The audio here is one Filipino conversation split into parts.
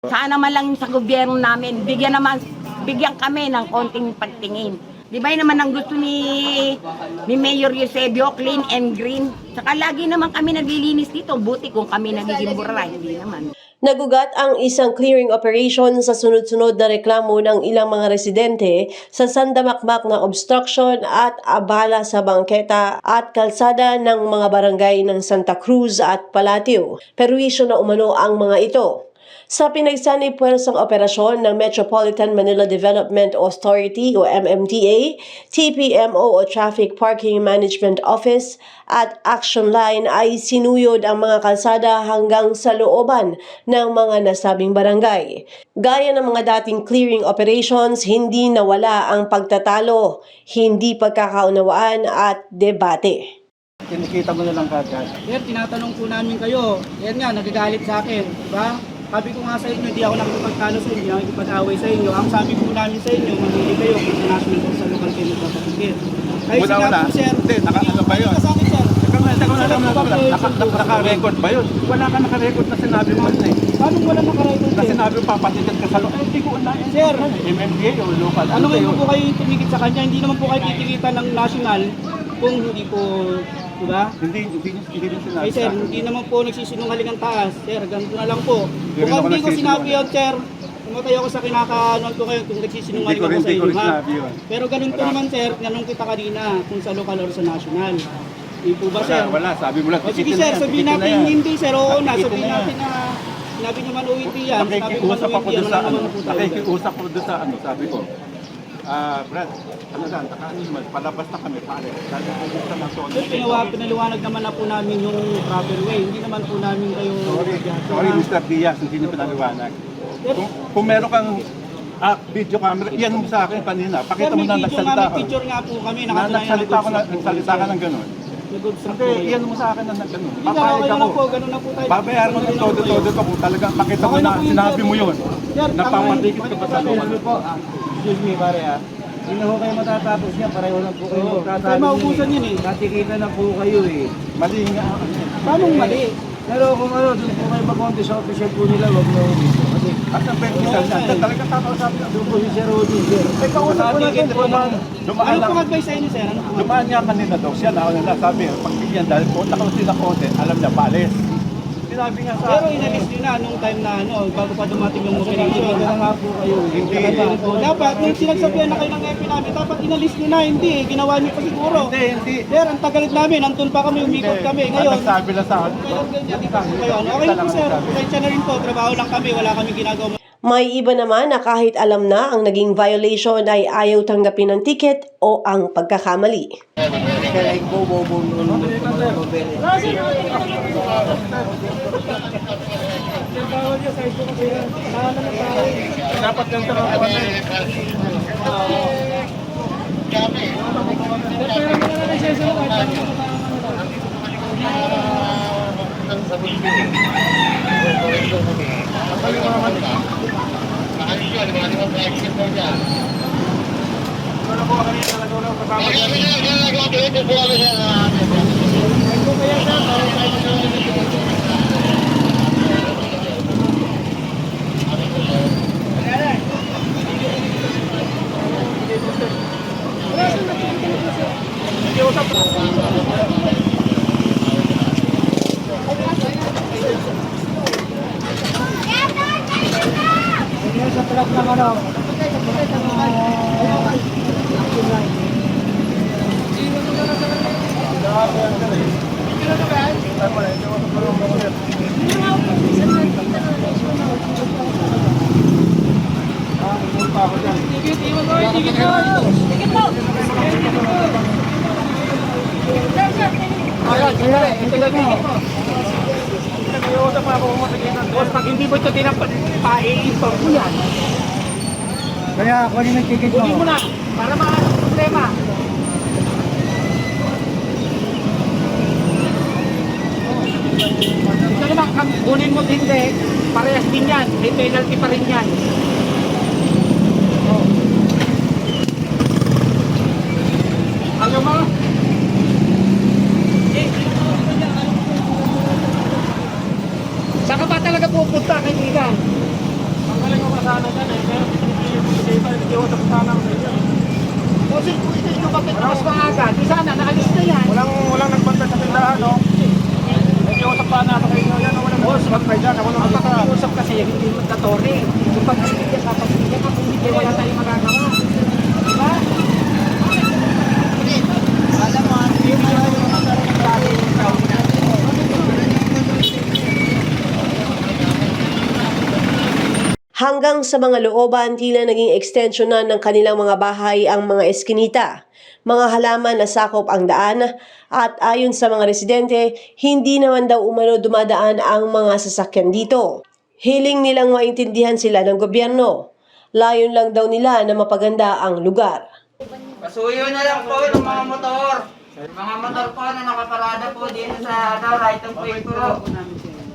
Sana man lang sa gobyerno namin, bigyan naman, bigyan kami ng konting pagtingin. Di ba naman ang gusto ni, ni Mayor Eusebio, clean and green. Saka lagi naman kami naglilinis dito. Buti kung kami nagiging burra, hindi naman. Nagugat ang isang clearing operation sa sunod-sunod na reklamo ng ilang mga residente sa sandamakmak na obstruction at abala sa bangketa at kalsada ng mga barangay ng Santa Cruz at Palatio. Perwisyo na umano ang mga ito. Sa pinagsanay puwersang operasyon ng Metropolitan Manila Development Authority o MMDA, TPMO o Traffic Parking Management Office at Action Line ay sinuyod ang mga kalsada hanggang sa looban ng mga nasabing barangay. Gaya ng mga dating clearing operations, hindi nawala ang pagtatalo, hindi pagkakaunawaan at debate. Kinikita mo na lang kagad. Sir, tinatanong po namin kayo. Yan nga, nagagalit sa akin. Diba? Sabi ko nga sa inyo, hindi ako nakikipagtalo sa inyo, nakikipag-away sa inyo. Ang sabi po namin sa inyo, mamili kayo kung sa national sa local kayo magpapagigit. Kahit Wala, wala. ko, sir. Hindi, naka- ano ba yun? Sa akin, sir. Naka-record ba yun? Wala ka naka-record na sinabi mo na eh. Paano wala nakarecord, Na sinabi mo papatigan ka sa lo. Eh, hindi ko na. Sir. MMDA o local. Ano kayo? po kayo tumigit sa kanya? Hindi naman po kayo titigitan ng national kung hindi po, diba? Hindi, hindi, hindi rin sinabi. Sir, hindi naman po nagsisinungaling ang taas. Sir, ganito na lang po. Hindi Kung ako hindi ko sinabi nagsisinungaling. yun, sir, tumatay ako sa kinakaanon ko kayo kung Hindi nagsisinungaling ko ako rin, sa hindi ko inyo, rin ha? sinabi yun. Pero ganun po Wala. naman, sir, nanong kita kanina kung sa local or sa national. Hindi po ba, sir? Wala. Sabi mo lang, O sige, tikitin sir, yan, sabihin tikitin na natin yan. hindi, sir. Oo na, Tikitin sabihin na yan. natin na sinabi nyo man hindi yan. Sinabi nyo man Nakikiusap ako yan. doon Wala sa ano. naman po tayo. Nakikiusap ako doon sa ano, sabi ko. Ah, Brad, ano lang, nakaano naman, palabas na kami, pare. Dahil bubuksan ng zone. Sir, pinawa, pinaliwanag naman na po namin yung proper way. Hindi naman po namin kayo... Sorry, sorry Mr. Diaz, hindi niyo pinaliwanag. Kung, kung meron kang ah, video camera, iyan mo sa akin kanina. Pakita mo na nagsalita ka. may picture nga po kami. Na nagsalita ko na, nagsalita ka ng ganun. Hindi, iyan mo sa akin na ganun. Papayag ako. ganun na po tayo. Babayaran mo ng todo-todo ko kung talagang pakita mo na na sinabi mo yun. Na yun. ka pa sa po. Excuse me, pare ah. Hindi na ho kayo matatapos niya, pareho lang po kayo Oo. magkatalo. Kaya maubusan yun eh. Katikita na po kayo eh. Mali nga. Paano mali? Pero kung ano, doon po kayo mag-conti sa official po nila, wag na ho. Kasi At ang pwede Oo, sa talagang tatausapin ang doon po si Sir Rudy, sir. Eh, kausap ko na po naman. ng... Dumaan Ano lang. pong advice sa inyo, sir? Ano pong Dumaan niya kanina daw siya na ako na sabi, pagbigyan dahil po nakalasi na konti, alam niya palis. Sinabi nga sa Pero inalis nyo na nung time na ano, bago pa dumating yung operation. na nga po kayo eh. Hindi. Dapat, nung sinagsabihan na kayo ng EP namin, dapat inalis nyo na, hindi eh. Ginawa nyo pa siguro. Hindi, hindi. Sir, ang tagal namin, antun pa kami, umikot kami. Ang Ngayon, Nagsabi lang sa akin. Ngayon, ganyan, di ba? Ngayon, okay po sir, pasensya na rin po, trabaho lang kami, wala kami ginagawa May iba naman na kahit alam na ang naging violation ay ayaw tanggapin ng ticket o ang pagkakamali. Sir, ay bobo-bobo mo naman po mga babere. Dapat yung trabaho na eh. Sa truck ng ano, Boss, pag hindi mo ito tinapat, paiipag mo yan. kaya ako rin nagtikit Kunin mo mo. na, para maano problema. kunin mo hindi, parehas din yan. May penalty pa rin yan. Oh. Ano mo? Eh, Saan ka ba talaga pupunta, kaibigan? Ang galing ko pa sana dyan eh. Pero hindi ko sa sana ako sa inyo. Kasi kung ito yung bakit mas mahal. Hanggang sa mga looban, tila naging extension na ng kanilang mga bahay ang mga eskinita. Mga halaman na sakop ang daan at ayon sa mga residente, hindi naman daw umano dumadaan ang mga sasakyan dito. Hiling nilang maintindihan sila ng gobyerno. Layon lang daw nila na mapaganda ang lugar. Pasuyo na lang po ng mga motor. Mga motor po na nakaparada po dito sa ano, right of way po.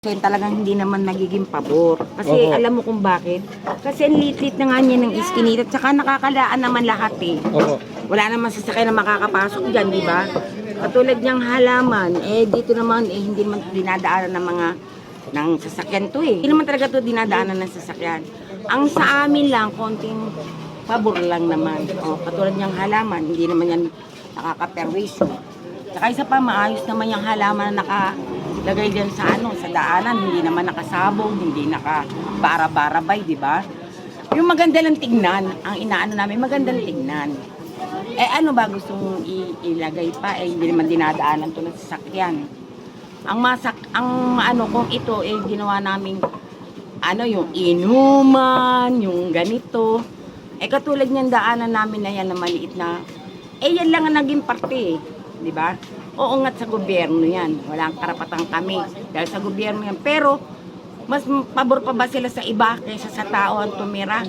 So talagang hindi naman nagiging pabor. Kasi alam mo kung bakit? Kasi ang lit-lit na nga niya ng iskinita at saka nakakalaan naman lahat eh. Wala naman sasakyan na makakapasok dyan, di ba? Katulad niyang halaman, eh dito naman eh hindi naman dinadaanan ng mga ng sasakyan to eh. Hindi naman talaga to dinadaanan ng sasakyan. Ang sa amin lang, konting pabor lang naman. O, katulad niyang halaman, hindi naman yan nakakaperwisyo. Saka isa pa, maayos naman yung halaman na nakalagay dyan sa ano, sa daanan. Hindi naman nakasabog, hindi naka bara-barabay, di ba? Yung maganda lang tingnan, ang inaano namin, magandang tingnan. Eh ano ba gusto mong i- ilagay pa? Eh hindi naman dinadaanan to ng sasakyan. Ang masak, ang ano kung ito eh ginawa namin ano yung inuman, yung ganito. Eh katulad niyan daanan namin na yan na maliit na eh yan lang ang naging parte eh, di ba? Oo nga sa gobyerno yan. Walang karapatan kami dahil sa gobyerno yan. Pero mas pabor pa ba sila sa iba kaysa sa tao ang tumira?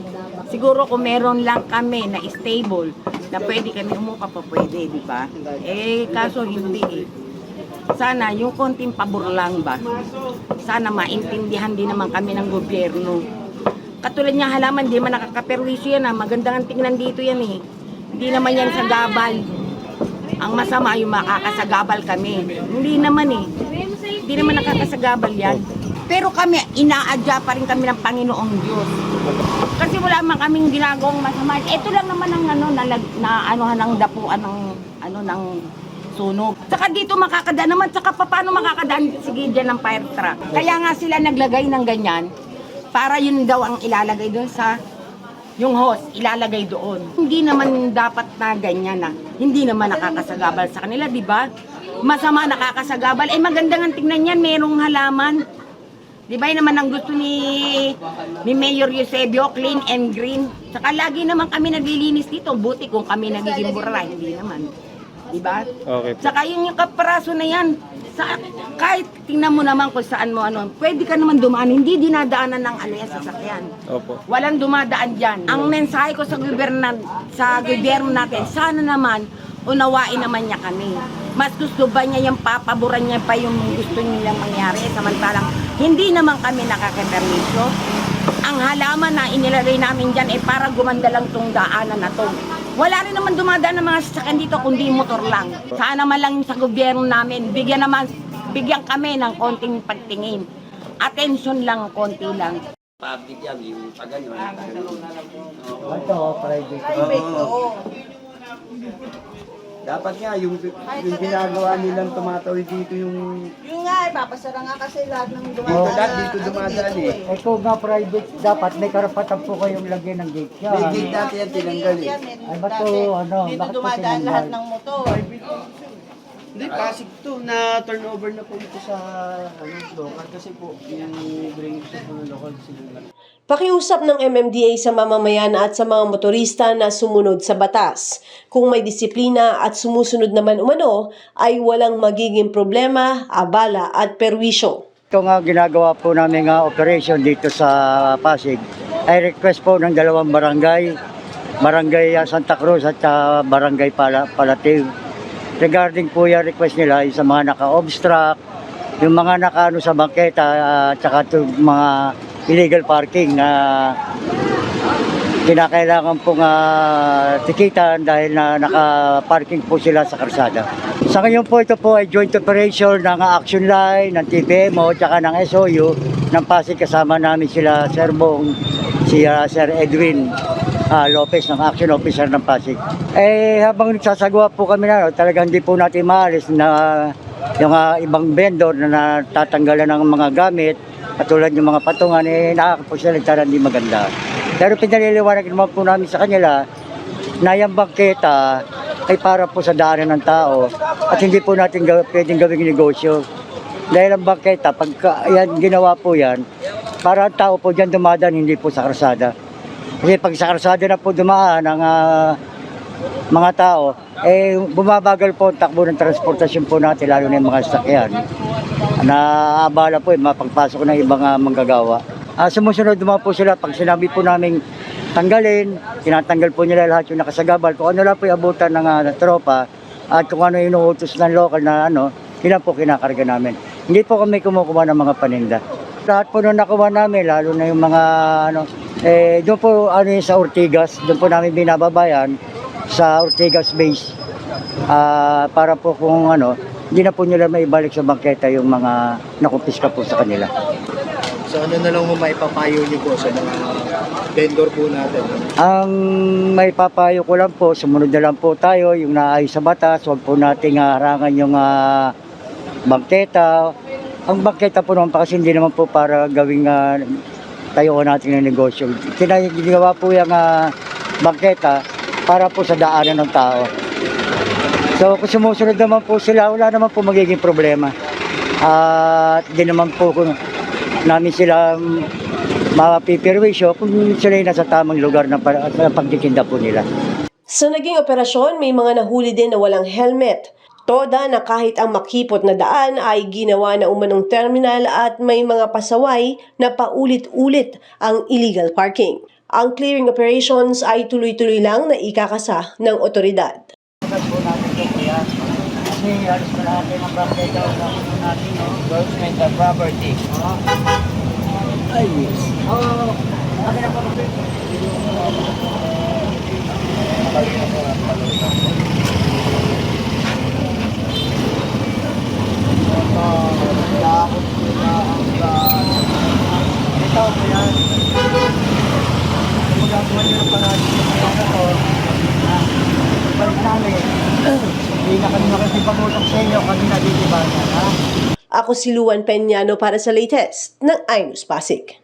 Siguro kung meron lang kami na stable, na pwede kami umupa pa pwede, di ba? Eh, kaso hindi eh. Sana yung konting pabor lang ba? Sana maintindihan din naman kami ng gobyerno. Katulad niya halaman, di man nakakaperwisyo yan ah. Magandang ang tingnan dito yan eh. Hindi naman yan sa gabal. Ang masama yung makakasagabal kami. Hindi naman eh. Hindi naman nakakasagabal yan. Pero kami, inaadya pa rin kami ng Panginoong Diyos. Kasi wala man kaming ginagawang masama. Ito lang naman ang ano, na, na ano, ng dapuan ng, ano, ng sunog. Saka dito makakadaan naman, saka pa- paano makakadaan sige dyan ng fire truck. Kaya nga sila naglagay ng ganyan, para yun daw ang ilalagay doon sa yung hose, ilalagay doon. Hindi naman dapat na ganyan na. Hindi naman nakakasagabal sa kanila, di ba? Masama nakakasagabal. Eh maganda nga tingnan yan, merong halaman. Di ba naman ang gusto ni, ni Mayor Eusebio, clean and green. Saka lagi naman kami naglilinis dito. Buti kung kami nagiging burra, hindi naman. Di ba? Okay. Saka yung, yung kaparaso na yan, sa, kahit tingnan mo naman kung saan mo ano, pwede ka naman dumaan, hindi dinadaanan ng ano yan, sasakyan. Opo. Walang dumadaan dyan. Ang mensahe ko sa gobyerno, sa gobyerno natin, sana naman, unawain naman niya kami. Mas gusto ba niya yung papaboran niya pa yung gusto nilang mangyari, samantalang hindi naman kami nakakapermisyo. Ang halaman na inilagay namin dyan ay para gumanda lang tong daanan na to. Wala rin naman dumadaan ng mga sasakyan dito kundi motor lang. Sana man lang sa gobyerno namin, bigyan naman, bigyan kami ng konting pagtingin. Attention lang, konti lang. Public yan, yung pag ano. Ito, private. Oo. Dapat nga, yung, yung ginagawa nilang tumatawid dito yung... Yung nga, ipapasara nga kasi lahat ng Dito, dumadaan. dati dito dumadaan eh. Eh kung nga private, dapat may karapatan po kayong lagyan ng gate yan. May gate dati yan tinanggal eh. Eh, Ay, ba't to, ano, Dito bakit dumadaan lahat ng motor. Hindi, Pasig to na turnover na po ito sa ano, local kasi po yung drainage po ng local sila. Pakiusap ng MMDA sa mamamayan at sa mga motorista na sumunod sa batas. Kung may disiplina at sumusunod naman umano, ay walang magiging problema, abala at perwisyo. Ito nga ginagawa po namin nga operation dito sa Pasig ay request po ng dalawang barangay, Barangay ah, Santa Cruz at ah, Barangay Pala, Palativ. Regarding po yung request nila yung sa mga naka-obstruct, yung mga nakaano sa bangketa at saka to mga illegal parking na kinakailangan pong ah, tikitan dahil na naka-parking po sila sa karsada. Sa ngayon po ito po ay joint operation ng Action Line, ng TPMO, tsaka ng SOU ng Pasig kasama namin sila Sir Bong, si ah, Sir Edwin ah, Lopez ng Action Officer ng Pasig. Eh habang nagsasagawa po kami na, talagang hindi po natin maalis na yung ah, ibang vendor na natatanggalan ng mga gamit, katulad yung mga patungan, eh nakakapagsalita hindi maganda. Pero pinaliliwanag naman po namin sa kanila na yung bangketa ay para po sa daanan ng tao at hindi po natin gaw- pwedeng gawing negosyo. Dahil ang bangketa, pagka yan, ginawa po yan, para ang tao po dyan dumadaan, hindi po sa karsada. Kasi pag sa karsada na po dumaan ang ah, mga tao, eh bumabagal po ang takbo ng transportasyon po natin, lalo na yung mga sasakyan. Naabala po yung mapagpasok ng ibang ah, manggagawa. Ah, sumusunod naman po sila pag sinabi po namin tanggalin, tinatanggal po nila lahat yung nakasagabal. Kung ano lang po yung abutan ng ah, tropa at kung ano yung inuutos ng local na ano, yun po kinakarga namin. Hindi po kami kumukuha ng mga paninda. Lahat po nung nakuha namin, lalo na yung mga ano, eh, doon po ano sa Ortigas, doon po namin binababayan sa Ortigas base. Ah, para po kung ano, hindi na po nila maibalik sa bangketa yung mga nakumpiska po sa kanila. So ano na lang mo maipapayo niyo po sa mga vendor po natin? Ang may papayo ko lang po, sumunod na lang po tayo, yung naayos sa batas, huwag po nating harangan yung ah, bangketa. Ang bangketa po naman pa kasi hindi naman po para gawing uh, tayo natin ng negosyo. Ginawa po yung ah, bangketa para po sa daanan ng tao. So kung sumusunod naman po sila, wala naman po magiging problema. At di naman po kung namin sila mapipirwisyo kung sila ay nasa tamang lugar sa pagtitinda po nila. Sa naging operasyon, may mga nahuli din na walang helmet. Toda na kahit ang makipot na daan ay ginawa na umanong terminal at may mga pasaway na paulit-ulit ang illegal parking. Ang clearing operations ay tuloy-tuloy lang na ikakasa ng otoridad. Kasi halos malaki ng bangketa na natin, no? Government of property. Ay, yes. Oo. akin na po. Ito po yan. Magagawa niyo ng paraan sa mga to. Balik namin. Hindi na kami makikipag-usap sa inyo kami nagtitibayan, ha? Ako si Luan Peñano para sa latest ng iNews Pasig.